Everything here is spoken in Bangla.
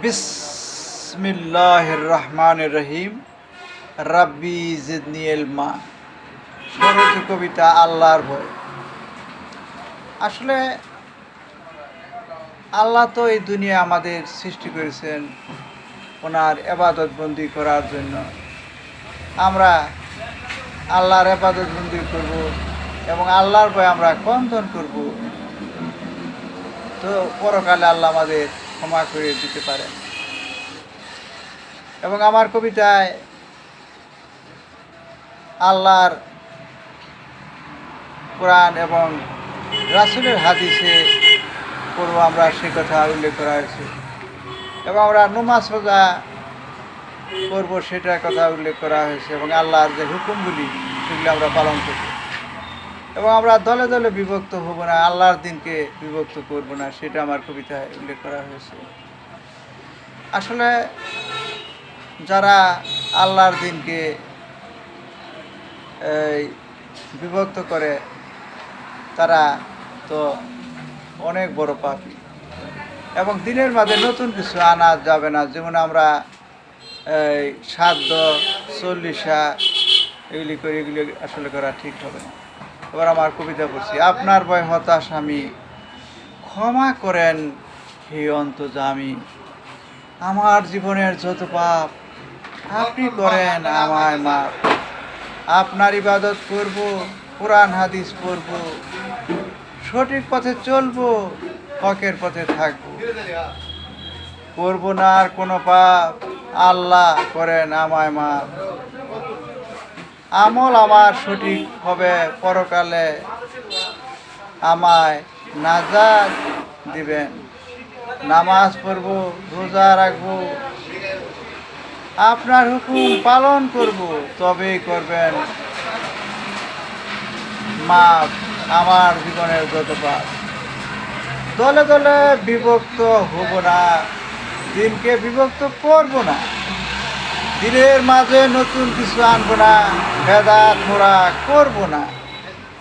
বিসমিল্লাহ রহমান রহিম রাব্বি জিদনি এলমা স্বরচিত কবিতা আল্লাহর ভয়। আসলে আল্লাহ তো এই দুনিয়া আমাদের সৃষ্টি করেছেন ওনার এবাদতবন্দি করার জন্য। আমরা আল্লাহর এবাদতবন্দি করব এবং আল্লাহর ভয় আমরা কন্দন করব। তো পরকালে আল্লাহ আমাদের ক্ষমা করে দিতে পারেন এবং আমার কবিতায় আল্লাহর কোরআন এবং রাসুলের হাদিসে করব আমরা, সে কথা উল্লেখ করা হয়েছে। এবং আমরা নমাজ রোজা করব সেটার কথা উল্লেখ করা হয়েছে। এবং আল্লাহর যে হুকুমগুলি, সেগুলি আমরা পালন করব। এবং আমরা দলে দলে বিভক্ত হব না, আল্লাহর দিনকে বিভক্ত করব না, সেটা আমার কবিতায় উল্লেখ করা হয়েছে। আসলে যারা আল্লাহর দিনকে বিভক্ত করে, তারা তো অনেক বড় পাপি। এবং দিনের মাঝে নতুন কিছু আনা যাবে না, যেমন আমরা, এই সাধ্য চল্লিশা, এগুলি করে, এগুলি আসলে করা ঠিক হবে না। এবার আমার কবিতা পড়ছি। আপনার ভয় হতাশ আমি ক্ষমা করেন হে অন্তজামি আমার জীবনের যত পাপ, আপনি করেন আমায় মাপ। আপনার ইবাদত করব, কোরআন, হাদিস পড়ব। সঠিক পথে চলবো, হকের পথে থাকব। করব না আর কোনো পাপ, আল্লাহ করেন আমায় মাপ। আমল আমার সঠিক হবে, পরকালে আমায় নাজাদ দিবেন। নামাজ পড়ব, রোজা রাখব, আপনার হুকুম পালন করব, তবেই করবেন। মাপ আমার জীবনের যত পাপ দলে দলে বিভক্ত হব না, দিনকে বিভক্ত করব না। দিনের মাঝে নতুন কিছু আনব না ভেদা থোড়া করব না।